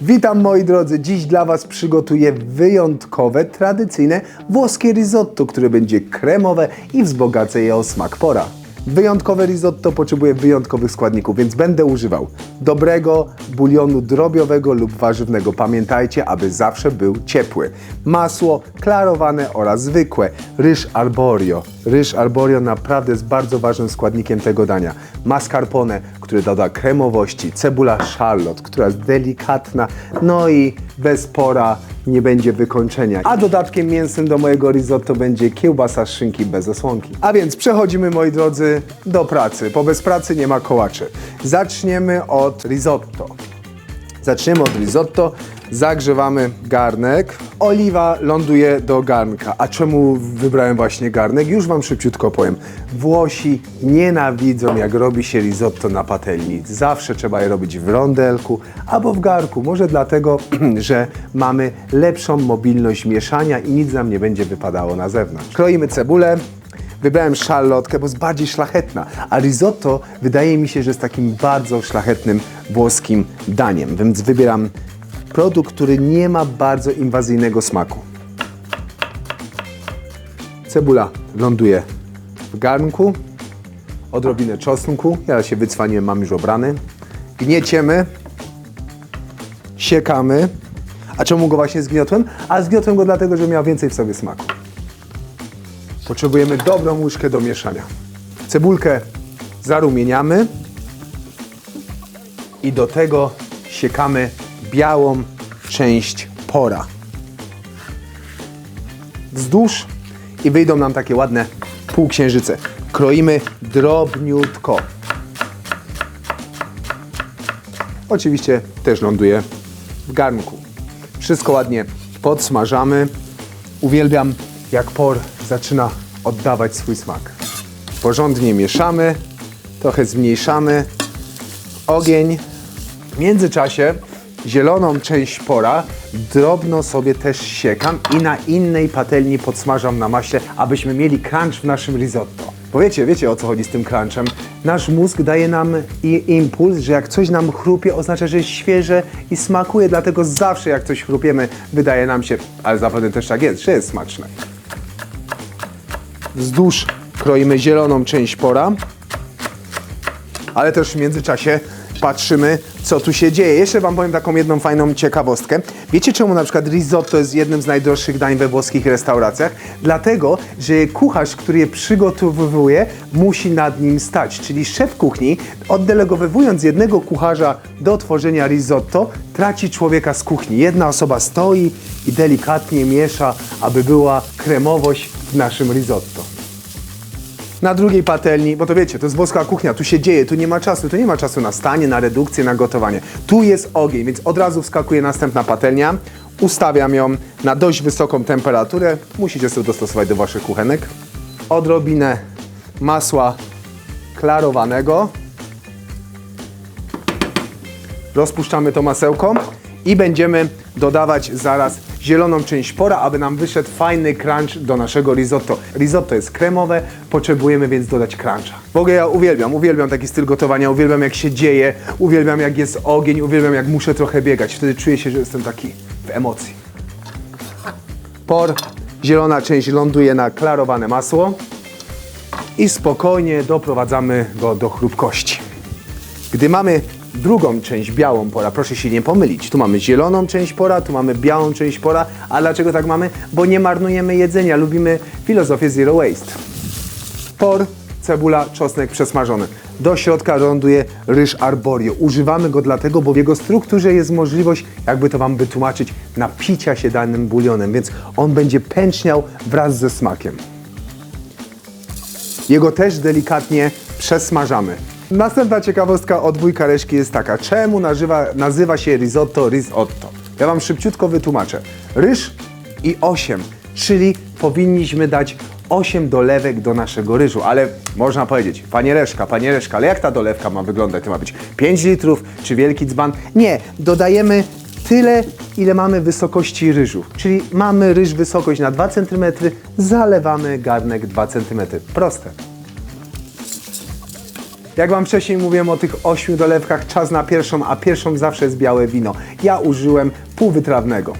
Witam moi drodzy, dziś dla Was przygotuję wyjątkowe, tradycyjne włoskie risotto, które będzie kremowe i wzbogacę je o smak pora. Wyjątkowe risotto potrzebuje wyjątkowych składników, więc będę używał dobrego bulionu drobiowego lub warzywnego. Pamiętajcie, aby zawsze był ciepły. Masło klarowane oraz zwykłe. Ryż arborio. Ryż arborio naprawdę jest bardzo ważnym składnikiem tego dania. Mascarpone, który doda kremowości. Cebula szarlot, która jest delikatna. No i bez pora nie będzie wykończenia. A dodatkiem mięsnym do mojego risotto będzie kiełbasa z szynki bez osłonki. A więc przechodzimy, moi drodzy, do pracy, bo bez pracy nie ma kołaczy. Zaczniemy od risotto. Zaczniemy od risotto. Zagrzewamy garnek. Oliwa ląduje do garnka. A czemu wybrałem właśnie garnek? Już Wam szybciutko powiem. Włosi nienawidzą, jak robi się risotto na patelni. Zawsze trzeba je robić w rondelku albo w garku. Może dlatego, że mamy lepszą mobilność mieszania i nic nam nie będzie wypadało na zewnątrz. Kroimy cebulę. Wybrałem szarlotkę, bo jest bardziej szlachetna, a risotto wydaje mi się, że jest takim bardzo szlachetnym włoskim daniem, więc wybieram produkt, który nie ma bardzo inwazyjnego smaku. Cebula ląduje w garnku, odrobinę czosnku, ja się wycwaniłem, mam już obrany. Gnieciemy, siekamy. A czemu go właśnie zgniotłem? A zgniotłem go dlatego, że miał więcej w sobie smaku. Potrzebujemy dobrą łyżkę do mieszania. Cebulkę zarumieniamy i do tego siekamy białą część pora. Wzdłuż i wyjdą nam takie ładne półksiężyce. Kroimy drobniutko. Oczywiście też ląduje w garnku. Wszystko ładnie podsmażamy. Uwielbiam, jak por zaczyna oddawać swój smak. Porządnie mieszamy, trochę zmniejszamy ogień. W międzyczasie zieloną część pora drobno sobie też siekam i na innej patelni podsmażam na maśle, abyśmy mieli crunch w naszym risotto. Bo wiecie, wiecie o co chodzi z tym crunchem. Nasz mózg daje nam i impuls, że jak coś nam chrupie, oznacza, że jest świeże i smakuje, dlatego zawsze jak coś chrupiemy, wydaje nam się, ale zapewne też tak jest, że jest smaczne. Wzdłuż kroimy zieloną część pora, ale też w międzyczasie patrzymy, co tu się dzieje. Jeszcze Wam powiem taką jedną fajną ciekawostkę. Wiecie, czemu na przykład risotto jest jednym z najdroższych dań we włoskich restauracjach? Dlatego, że kucharz, który je przygotowuje, musi nad nim stać. Czyli szef kuchni, oddelegowywując jednego kucharza do tworzenia risotto, traci człowieka z kuchni. Jedna osoba stoi i delikatnie miesza, aby była kremowość w naszym risotto na drugiej patelni, bo to wiecie, to jest włoska kuchnia, tu się dzieje, tu nie ma czasu, tu nie ma czasu na stanie, na redukcję, na gotowanie. Tu jest ogień, więc od razu wskakuje następna patelnia, ustawiam ją na dość wysoką temperaturę, musicie sobie dostosować do waszych kuchenek. Odrobinę masła klarowanego. Rozpuszczamy to masełko i będziemy dodawać zaraz zieloną część pora, aby nam wyszedł fajny crunch do naszego risotto. Risotto jest kremowe, potrzebujemy więc dodać cruncha. W ogóle ja uwielbiam, uwielbiam taki styl gotowania, uwielbiam jak się dzieje, uwielbiam jak jest ogień, uwielbiam jak muszę trochę biegać. Wtedy czuję się, że jestem taki w emocji. Por, zielona część ląduje na klarowane masło i spokojnie doprowadzamy go do chrupkości. Gdy mamy drugą część białą pora, proszę się nie pomylić. Tu mamy zieloną część pora, tu mamy białą część pora. A dlaczego tak mamy? Bo nie marnujemy jedzenia, lubimy filozofię zero waste. Por, cebula, czosnek przesmażony. Do środka ląduje ryż arborio. Używamy go dlatego, bo w jego strukturze jest możliwość, jakby to Wam wytłumaczyć, napicia się danym bulionem, więc on będzie pęczniał wraz ze smakiem. Jego też delikatnie przesmażamy. Następna ciekawostka o dwójka reszki jest taka. Czemu nazywa, nazywa się risotto risotto? Ja Wam szybciutko wytłumaczę. Ryż i 8, czyli powinniśmy dać 8 dolewek do naszego ryżu, ale można powiedzieć, panie Reszka, panie Reszka, ale jak ta dolewka ma wyglądać? To ma być 5 litrów czy wielki dzban? Nie, dodajemy tyle, ile mamy wysokości ryżu. Czyli mamy ryż wysokość na 2 cm, zalewamy garnek 2 cm. Proste. Jak Wam wcześniej mówiłem o tych ośmiu dolewkach, czas na pierwszą, a pierwszą zawsze jest białe wino. Ja użyłem półwytrawnego.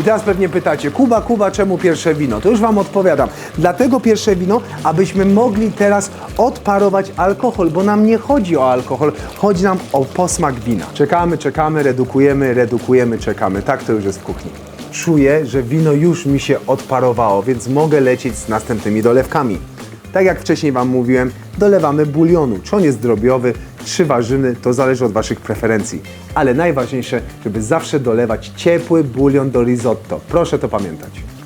I teraz pewnie pytacie, Kuba, Kuba, czemu pierwsze wino? To już Wam odpowiadam. Dlatego pierwsze wino, abyśmy mogli teraz odparować alkohol, bo nam nie chodzi o alkohol, chodzi nam o posmak wina. Czekamy, czekamy, redukujemy, redukujemy, czekamy. Tak to już jest w kuchni. Czuję, że wino już mi się odparowało, więc mogę lecieć z następnymi dolewkami. Tak jak wcześniej Wam mówiłem, dolewamy bulionu. Czy on jest drobiowy, czy warzyny, to zależy od Waszych preferencji. Ale najważniejsze, żeby zawsze dolewać ciepły bulion do risotto. Proszę to pamiętać.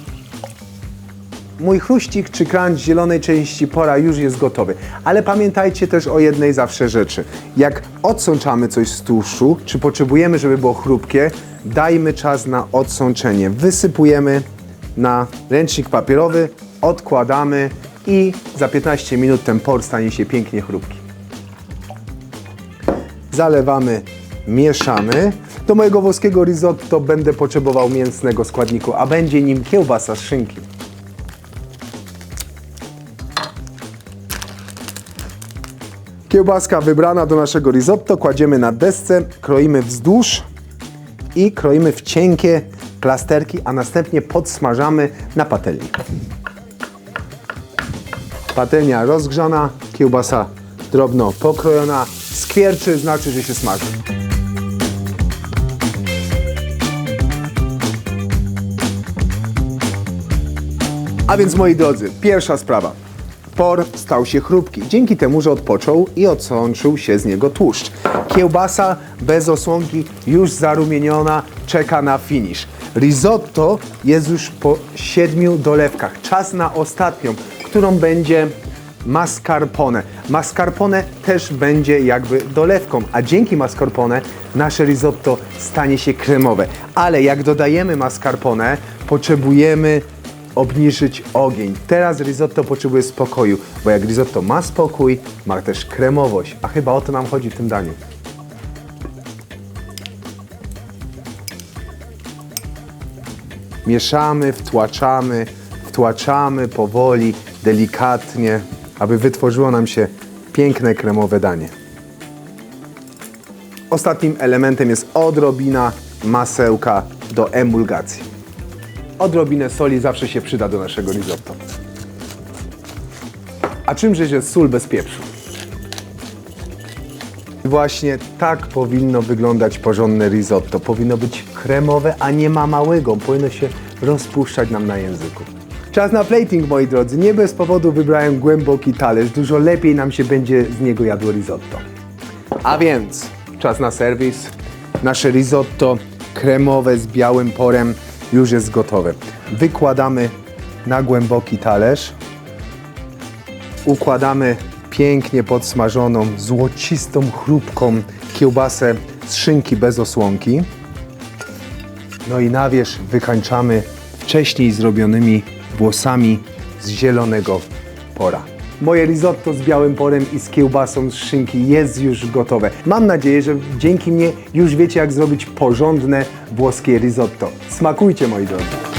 Mój chruścik czy crunch zielonej części pora już jest gotowy. Ale pamiętajcie też o jednej zawsze rzeczy. Jak odsączamy coś z tłuszczu, czy potrzebujemy, żeby było chrupkie, dajmy czas na odsączenie. Wysypujemy na ręcznik papierowy, odkładamy i za 15 minut ten por stanie się pięknie chrupki. Zalewamy, mieszamy. Do mojego włoskiego risotto będę potrzebował mięsnego składniku, a będzie nim kiełbasa z szynki. Kiełbaska wybrana do naszego risotto kładziemy na desce, kroimy wzdłuż i kroimy w cienkie plasterki, a następnie podsmażamy na patelni. Patelnia rozgrzana, kiełbasa drobno pokrojona, skwierczy, znaczy, że się smaży. A więc moi drodzy, pierwsza sprawa. Por stał się chrupki, dzięki temu, że odpoczął i odsączył się z niego tłuszcz. Kiełbasa bez osłonki, już zarumieniona, czeka na finish. Risotto jest już po siedmiu dolewkach. Czas na ostatnią, którą będzie mascarpone. Mascarpone też będzie jakby dolewką, a dzięki mascarpone nasze risotto stanie się kremowe. Ale jak dodajemy mascarpone, potrzebujemy obniżyć ogień. Teraz risotto potrzebuje spokoju, bo jak risotto ma spokój, ma też kremowość, a chyba o to nam chodzi w tym daniu. Mieszamy, wtłaczamy, wtłaczamy powoli, delikatnie, aby wytworzyło nam się piękne kremowe danie. Ostatnim elementem jest odrobina masełka do emulgacji. Odrobinę soli zawsze się przyda do naszego risotto. A czymże jest sól bez pieprzu? Właśnie tak powinno wyglądać porządne risotto. Powinno być kremowe, a nie ma małego. Powinno się rozpuszczać nam na języku. Czas na plating, moi drodzy. Nie bez powodu wybrałem głęboki talerz. Dużo lepiej nam się będzie z niego jadło risotto. A więc czas na serwis. Nasze risotto kremowe z białym porem już jest gotowe. Wykładamy na głęboki talerz. Układamy pięknie podsmażoną, złocistą, chrupką kiełbasę z szynki bez osłonki. No i na wierzch wykańczamy wcześniej zrobionymi włosami z zielonego pora. Moje risotto z białym porem i z kiełbasą z szynki jest już gotowe. Mam nadzieję, że dzięki mnie już wiecie jak zrobić porządne włoskie risotto. Smakujcie moi drodzy!